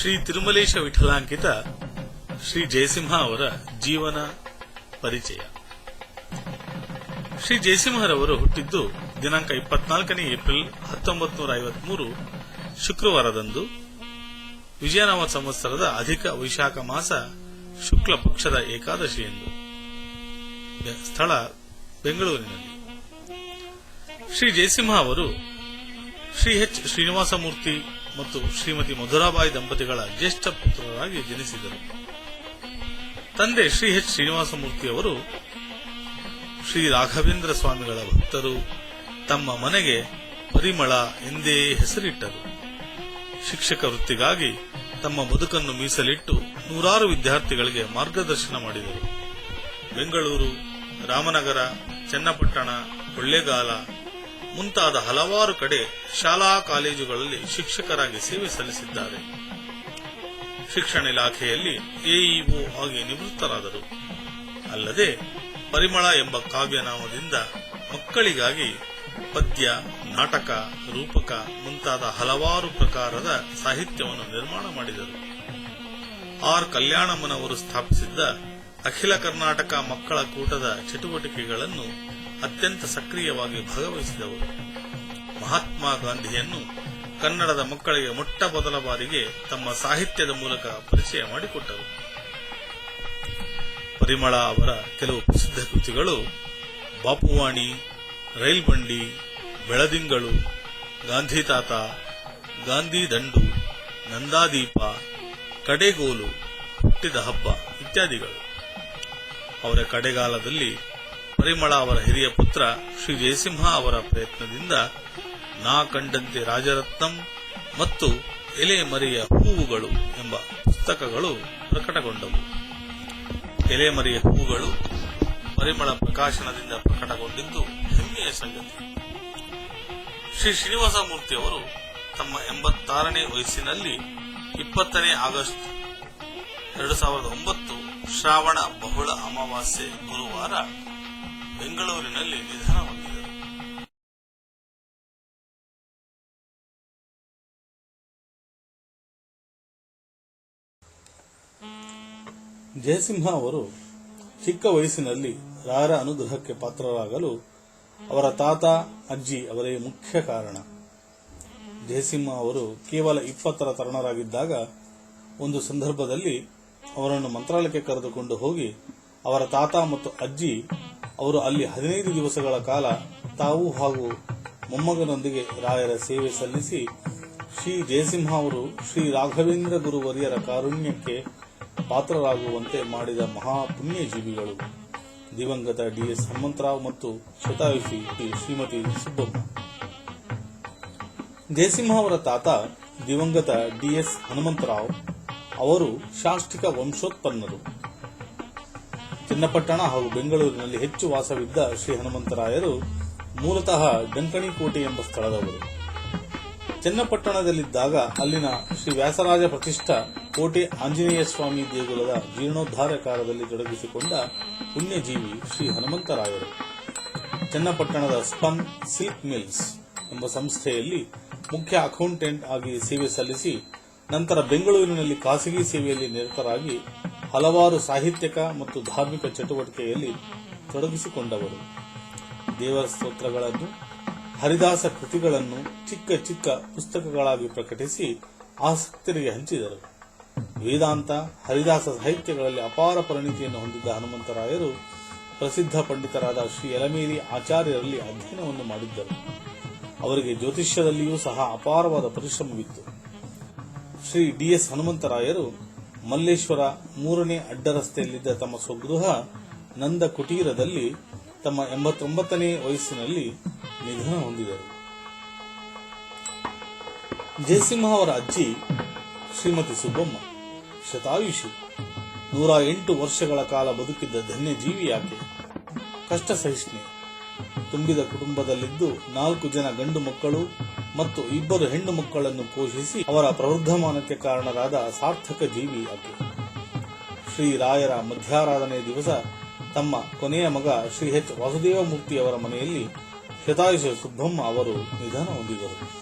ಶ್ರೀ ತಿರುಮಲೇಶ ವಿಠಲಾಂಕಿತ ಶ್ರೀ ಜಯಸಿಂಹ ಅವರ ಜೀವನ ಪರಿಚಯ. ಶ್ರೀ ಜಯಸಿಂಹರವರು ಹುಟ್ಟಿದ್ದು ದಿನಾಂಕ ಇಪ್ಪತ್ನಾಲ್ಕನೇ ಏಪ್ರಿಲ್ ಹತ್ತೊಂಬತ್ತು ನೂರ ಐವತ್ಮೂರು ಶುಕ್ರವಾರದಂದು. ವಿಜಯನಾಮ ಸಂವತ್ಸರದ ಅಧಿಕ ವೈಶಾಖ ಮಾಸ ಶುಕ್ಲ ಪಕ್ಷದ ಏಕಾದಶಿಯಂದು ಸ್ಥಳ ಬೆಂಗಳೂರಿನಲ್ಲಿ. ಶ್ರೀ ಜಯಸಿಂಹ ಅವರು ಶ್ರೀ ಎಚ್ ಶ್ರೀನಿವಾಸಮೂರ್ತಿ ಮತ್ತು ಶ್ರೀಮತಿ ಮಧುರಾಬಾಯಿ ದಂಪತಿಗಳ ಜ್ಯೇಷ್ಠ ಪುತ್ರರಾಗಿ ಜನಿಸಿದರು. ತಂದೆ ಶ್ರೀ ಎಚ್ ಶ್ರೀನಿವಾಸಮೂರ್ತಿ ಅವರು ಶ್ರೀ ರಾಘವೇಂದ್ರ ಸ್ವಾಮಿಗಳ ಭಕ್ತರು ತಮ್ಮ ಮನೆಗೆ ಪರಿಮಳ ಎಂದೇ ಹೆಸರಿಟ್ಟರು. ಶಿಕ್ಷಕ ವೃತ್ತಿಗಾಗಿ ತಮ್ಮ ಬದುಕನ್ನು ಮೀಸಲಿಟ್ಟು ನೂರಾರು ವಿದ್ಯಾರ್ಥಿಗಳಿಗೆ ಮಾರ್ಗದರ್ಶನ ಮಾಡಿದರು. ಬೆಂಗಳೂರು, ರಾಮನಗರ, ಚನ್ನಪಟ್ಟಣ, ಕೊಳ್ಳೇಗಾಲ ಮುಂತಾದ ಹಲವಾರು ಕಡೆ ಶಾಲಾ ಕಾಲೇಜುಗಳಲ್ಲಿ ಶಿಕ್ಷಕರಾಗಿ ಸೇವೆ ಸಲ್ಲಿಸಿದ್ದಾರೆ. ಶಿಕ್ಷಣ ಇಲಾಖೆಯಲ್ಲಿ ಎಇಒ ಆಗಿ ನಿವೃತ್ತರಾದರು. ಅಲ್ಲದೆ ಪರಿಮಳ ಎಂಬ ಕಾವ್ಯನಾಮದಿಂದ ಮಕ್ಕಳಿಗಾಗಿ ಪದ್ಯ, ನಾಟಕ, ರೂಪಕ ಮುಂತಾದ ಹಲವಾರು ಪ್ರಕಾರದ ಸಾಹಿತ್ಯವನ್ನು ನಿರ್ಮಾಣ ಮಾಡಿದರು. ಆರ್ ಕಲ್ಯಾಣಮ್ಮನವರು ಸ್ಥಾಪಿಸಿದ್ದ ಅಖಿಲ ಕರ್ನಾಟಕ ಮಕ್ಕಳ ಕೂಟದ ಚಟುವಟಿಕೆಗಳನ್ನು ಅತ್ಯಂತ ಸಕ್ರಿಯವಾಗಿ ಭಾಗವಹಿಸಿದವರು. ಮಹಾತ್ಮ ಗಾಂಧಿಯನ್ನು ಕನ್ನಡದ ಮಕ್ಕಳಿಗೆ ಮೊಟ್ಟ ಮೊದಲ ಬಾರಿಗೆ ತಮ್ಮ ಸಾಹಿತ್ಯದ ಮೂಲಕ ಪರಿಚಯ ಮಾಡಿಕೊಟ್ಟರು. ಪರಿಮಳ ಅವರ ಕೆಲವು ಪ್ರಸಿದ್ಧ ಕೃತಿಗಳು ಬಾಪುವಾಣಿ ರೈಲ್ ಬಂಡಿ ಬೆಳದಿಂಗಳು, ಗಾಂಧಿ ತಾತ, ಗಾಂಧಿ ದಂಡು, ನಂದಾದೀಪ, ಕಡೆಗೋಲು, ಹುಟ್ಟಿದ ಹಬ್ಬ ಇತ್ಯಾದಿಗಳು. ಅವರ ಕಡೆಗಾಲದಲ್ಲಿ ಪರಿಮಳ ಅವರ ಹಿರಿಯ ಪುತ್ರ ಶ್ರೀ ಜಯಸಿಂಹ ಅವರ ಪ್ರಯತ್ನದಿಂದ ನಾ ಕಂಡಂತೆ ರಾಜರತ್ನಂ ಮತ್ತು ಎಲೆ ಮರಿಯ ಹೂವುಗಳು ಎಂಬ ಪುಸ್ತಕಗಳು ಪ್ರಕಟಗೊಂಡವು. ಎಲೆ ಮರಿಯ ಹೂವುಗಳು ಪರಿಮಳ ಪ್ರಕಾಶನದಿಂದ ಪ್ರಕಟಗೊಂಡಿದ್ದು ಹೆಮ್ಮೆಯ ಸಂಗತಿ. ಶ್ರೀ ಶ್ರೀನಿವಾಸ ಮೂರ್ತಿ ಅವರು ತಮ್ಮ ಎಂಬತ್ತಾರನೇ ವಯಸ್ಸಿನಲ್ಲಿ ಇಪ್ಪತ್ತನೇ ಆಗಸ್ಟ್ ಎರಡು ಸಾವಿರದ ಒಂಬತ್ತು ಶ್ರಾವಣ ಬಹುಳ ಅಮಾವಾಸ್ಯೆ ಗುರುವಾರ ಬೆಂಗಳೂರಿನಲ್ಲಿ ನಿಧನ ಜಯಸಿಂಹ ಅವರು ಚಿಕ್ಕ ವಯಸ್ಸಿನಲ್ಲಿ ರಾರ ಅನುಗ್ರಹಕ್ಕೆ ಪಾತ್ರರಾಗಲು ಅವರ ತಾತ, ಅಜ್ಜಿ ಅವರೇ ಮುಖ್ಯ ಕಾರಣ. ಜಯಸಿಂಹ ಅವರು ಕೇವಲ ಇಪ್ಪತ್ತರ ತರುಣರಾಗಿದ್ದಾಗ ಒಂದು ಸಂದರ್ಭದಲ್ಲಿ ಅವರನ್ನು ಮಂತ್ರಾಲಯಕ್ಕೆ ಕರೆದುಕೊಂಡು ಹೋಗಿ ಅವರ ತಾತ ಮತ್ತು ಅಜ್ಜಿ ಅವರು ಅಲ್ಲಿ ಹದಿನೈದು ದಿವಸಗಳ ಕಾಲ ತಾವು ಹಾಗೂ ಮೊಮ್ಮಗನೊಂದಿಗೆ ರಾಯರ ಸೇವೆ ಸಲ್ಲಿಸಿ ಶ್ರೀ ಜಯಸಿಂಹ ಅವರು ಶ್ರೀ ರಾಘವೇಂದ್ರ ಗುರುವರಿಯರ ಕಾರುಣ್ಯಕ್ಕೆ ಪಾತ್ರರಾಗುವಂತೆ ಮಾಡಿದ ಮಹಾಪುಣ್ಯಜೀವಿಗಳು ದಿವಂಗತ ಡಿಎಸ್ ಹನುಮಂತರಾವ್ ಮತ್ತು ಶತಾಯುಷಿ ಶ್ರೀಮತಿ ಸುಬ್ಬಮ್ಮ. ಜಯಸಿಂಹ ಅವರ ತಾತ ದಿವಂಗತ ಡಿಎಸ್ ಹನುಮಂತರಾವ್ ಅವರು ಶಾಸ್ತ್ರಿಕ ವಂಶೋತ್ಪನ್ನರು. ಚನ್ನಪಟ್ಟಣ ಹಾಗೂ ಬೆಂಗಳೂರಿನಲ್ಲಿ ಹೆಚ್ಚು ವಾಸವಿದ್ದ ಶ್ರೀ ಹನುಮಂತರಾಯರು ಮೂಲತಃ ಡಂಕಣಿಕೋಟೆ ಎಂಬ ಸ್ಥಳದವರು. ಚನ್ನಪಟ್ಟಣದಲ್ಲಿದ್ದಾಗ ಅಲ್ಲಿನ ಶ್ರೀ ವ್ಯಾಸರಾಜ ಪ್ರತಿಷ್ಠ ಕೋಟೆ ಆಂಜನೇಯ ಸ್ವಾಮಿ ದೇಗುಲದ ಜೀರ್ಣೋದ್ಧಾರ ಕಾರ್ಯದಲ್ಲಿ ತೊಡಗಿಸಿಕೊಂಡ ಪುಣ್ಯಜೀವಿ ಶ್ರೀ ಹನುಮಂತರಾಯರು. ಚನ್ನಪಟ್ಟಣದ ಸ್ಪನ್ ಸಿಲ್ಕ್ ಮಿಲ್ಸ್ ಎಂಬ ಸಂಸ್ಥೆಯಲ್ಲಿ ಮುಖ್ಯ ಅಕೌಂಟೆಂಟ್ ಆಗಿ ಸೇವೆ ಸಲ್ಲಿಸಿ ನಂತರ ಬೆಂಗಳೂರಿನಲ್ಲಿ ಖಾಸಗಿ ಸೇವೆಯಲ್ಲಿ ನಿರತರಾಗಿ ಹಲವಾರು ಸಾಹಿತ್ಯಕ ಮತ್ತು ಧಾರ್ಮಿಕ ಚಟುವಟಿಕೆಯಲ್ಲಿ ತೊಡಗಿಸಿಕೊಂಡವರು. ದೇವರ ಸ್ತೋತ್ರಗಳನ್ನು, ಹರಿದಾಸ ಕೃತಿಗಳನ್ನು ಚಿಕ್ಕ ಚಿಕ್ಕ ಪುಸ್ತಕಗಳಾಗಿ ಪ್ರಕಟಿಸಿ ಆಸಕ್ತರಿಗೆ ಹಂಚಿದರು. ವೇದಾಂತ, ಹರಿದಾಸ ಸಾಹಿತ್ಯಗಳಲ್ಲಿ ಅಪಾರ ಪರಿಣಿತಿಯನ್ನು ಹೊಂದಿದ್ದ ಹನುಮಂತರಾಯರು ಪ್ರಸಿದ್ಧ ಪಂಡಿತರಾದ ಶ್ರೀ ಯಲಮೇರಿ ಆಚಾರ್ಯರಲ್ಲಿ ಅಧ್ಯಯನವನ್ನು ಮಾಡಿದ್ದರು. ಅವರಿಗೆ ಜ್ಯೋತಿಷ್ಯದಲ್ಲಿಯೂ ಸಹ ಅಪಾರವಾದ ಪರಿಶ್ರಮವಿತ್ತು. ಶ್ರೀ ಡಿಎಸ್ ಹನುಮಂತರಾಯರು ಮಲ್ಲೇಶ್ವರ ಮೂರನೇ ಅಡ್ಡರಸ್ತೆಯಲ್ಲಿದ್ದ ತಮ್ಮ ಸ್ವಗೃಹ ನಂದ ಕುಟೀರದಲ್ಲಿ ತಮ್ಮ ಎಂಬತ್ತೊಂಬತ್ತನೇ ವಯಸ್ಸಿನಲ್ಲಿ ನಿಧನ ಹೊಂದಿದರು. ಜಯಸಿಂಹ ಅವರ ಅಜ್ಜಿ ಶ್ರೀಮತಿ ಸುಬ್ಬಮ್ಮ ಶತಾಯುಷಿ ನೂರ ಎಂಟು ವರ್ಷಗಳ ಕಾಲ ಬದುಕಿದ್ದ ಧನ್ಯ ಜೀವಿಯಾಕೆ ಕಷ್ಟ ಸಹಿಷ್ಣು ತುಂಬಿದ ಕುಟುಂಬದಲ್ಲಿದ್ದು ನಾಲ್ಕು ಜನ ಗಂಡು ಮಕ್ಕಳು ಮತ್ತು ಇಬ್ಬರು ಹೆಣ್ಣು ಮಕ್ಕಳನ್ನು ಪೋಷಿಸಿ ಅವರ ಪ್ರವೃದ್ಧಮಾನಕ್ಕೆ ಕಾರಣರಾದ ಸಾರ್ಥಕ ಜೀವಿ ಆಕೆ. ಶ್ರೀ ರಾಯರ ಮಧ್ಯಾರಾಧನೆ ದಿವಸ ತಮ್ಮ ಕೊನೆಯ ಮಗ ಶ್ರೀ ಎಚ್ ವಾಸುದೇವ ಮೂರ್ತಿಯವರ ಮನೆಯಲ್ಲಿ ಶತಾಯುಷ ಸುಬ್ಬಮ್ಮ ಅವರು ನಿಧನ ಹೊಂದಿದರು.